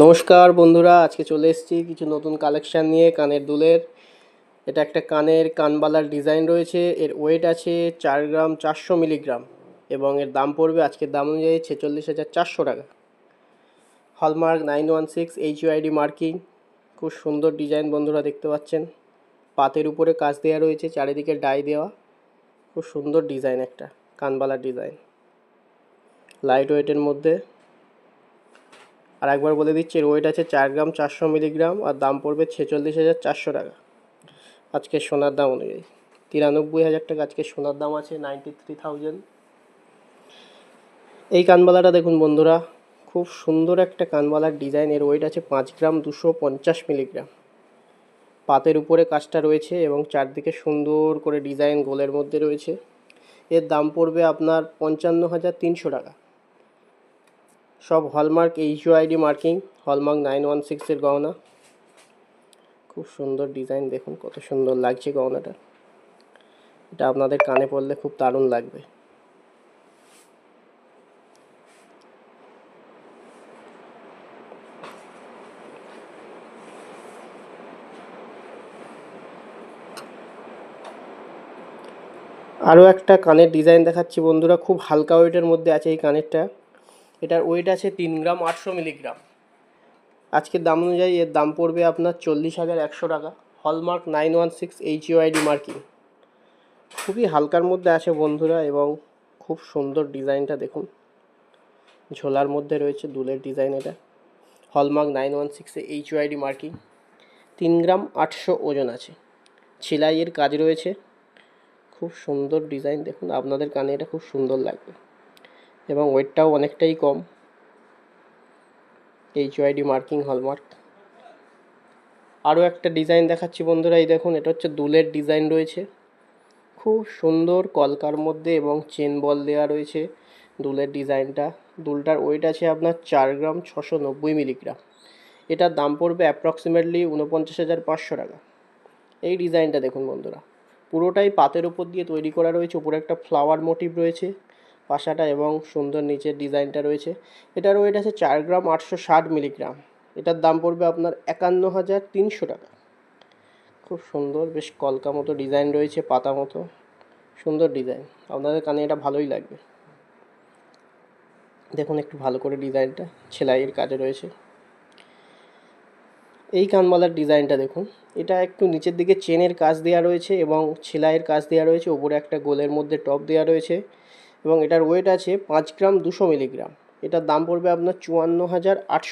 নমস্কার বন্ধুরা, আজকে চলে এসেছি কিছু নতুন কালেকশান নিয়ে কানের দুলের। এটা একটা কানের কানবালার ডিজাইন রয়েছে, এর ওয়েট আছে চার গ্রাম চারশো মিলিগ্রাম এবং এর দাম পড়বে আজকের দাম অনুযায়ী ছেচল্লিশ হাজার চারশো টাকা। Hallmark nine one six H U I D marking খুব সুন্দর ডিজাইন বন্ধুরা দেখতে পাচ্ছেন। পাতের উপরে কাজ দেওয়া রয়েছে, চারিদিকে ডাই দেওয়া। খুব সুন্দর ডিজাইন একটা কানবালার ডিজাইন লাইট ওয়েটের মধ্যে আর একবার বলে দিচ্ছি, এর ওয়েট আছে চার গ্রাম চারশো মিলিগ্রাম আর দাম পড়বে ছেচল্লিশ হাজার চারশো টাকা। আজকে সোনার দাম অনুযায়ী। তিরানব্বই হাজার টাকা আজকে সোনার দাম আছে নাইনটি থ্রি থাউজেন্ড এই কানবালাটা দেখুন বন্ধুরা, খুব সুন্দর একটা কানবালার ডিজাইন এর ওয়েট আছে পাঁচ গ্রাম দুশো পঞ্চাশ মিলিগ্রাম। পাতের উপরে কাজটা রয়েছে এবং চারদিকে সুন্দর করে ডিজাইন গোলের মধ্যে রয়েছে। এর দাম পড়বে আপনার পঞ্চান্ন হাজার তিনশো টাকা। সব hallmark H I D marking hallmark nine one সিক্সের গহনা। খুব সুন্দর ডিজাইন দেখুন কত সুন্দর লাগছে গহনাটা। এটা আপনাদের কানে পড়লে খুব দারুণ লাগবে। আরও একটা কানের ডিজাইন দেখাচ্ছি বন্ধুরা, খুব হালকা ওয়েটের মধ্যে আছে এই কানেরটা। এটার ওয়েট আছে তিন গ্রাম আটশো মিলিগ্রাম। আজকের দাম অনুযায়ী এর দাম পড়বে আপনার চল্লিশ হাজার একশো টাকা। Hallmark nine one six H U I D marking খুবই হালকার মধ্যে আছে বন্ধুরা এবং খুব সুন্দর ডিজাইনটা দেখুন। ঝোলার মধ্যে রয়েছে দুলের ডিজাইন এটা। হলমার্ক নাইন ওয়ান সিক্সে H U I D marking তিন গ্রাম আটশো ওজন আছে। ছিলাইয়ের কাজ রয়েছে। খুব সুন্দর ডিজাইন দেখুন। আপনাদের কানে এটা খুব সুন্দর লাগবে। এবং ওয়েটটাও অনেকটাই কম। এইচ ওয়াইডি মার্কিং হলমার্ক আরও একটা ডিজাইন দেখাচ্ছি বন্ধুরা, এই দেখুন, এটা হচ্ছে দুলের ডিজাইন রয়েছে। খুব সুন্দর কলকার মধ্যে এবং চেন বল দেওয়া রয়েছে দুলের ডিজাইনটা দুলটার ওয়েট আছে আপনার চার গ্রাম ছশো নব্বই মিলিগ্রাম এটার দাম পড়বে অ্যাপ্রক্সিমেটলি উনপঞ্চাশ হাজার পাঁচশো টাকা। এই ডিজাইনটা দেখুন বন্ধুরা। পুরোটাই পাতের উপর দিয়ে তৈরি করা রয়েছে, উপরে একটা ফ্লাওয়ার মোটিভ রয়েছে। পাশাটা এবং সুন্দর নিচের ডিজাইনটা রয়েছে। এটার ওয়েট আছে চার গ্রাম আটশো ষাট মিলিগ্রাম। এটার দাম পড়বে আপনার একান্ন হাজার তিনশো টাকা। খুব সুন্দর, বেশ কলকা মতো ডিজাইন রয়েছে, পাতা মতো। সুন্দর ডিজাইন। আপনাদের কানে এটা ভালোই লাগবে। দেখুন একটু ভালো করে ডিজাইনটা, সেলাইয়ের কাজে রয়েছে। এই কানবালার ডিজাইনটা দেখুন। এটা একটু নিচের দিকে চেনের কাজ দেওয়া রয়েছে এবং সেলাইয়ের কাজ দেওয়া রয়েছে। ওপরে একটা গোলের মধ্যে টপ দেওয়া রয়েছে। এবং এটার ওয়েট আছে পাঁচ গ্রাম দুশো মিলিগ্রাম। এটার দাম পড়বে আপনার চুয়ান্ন হাজার আটশো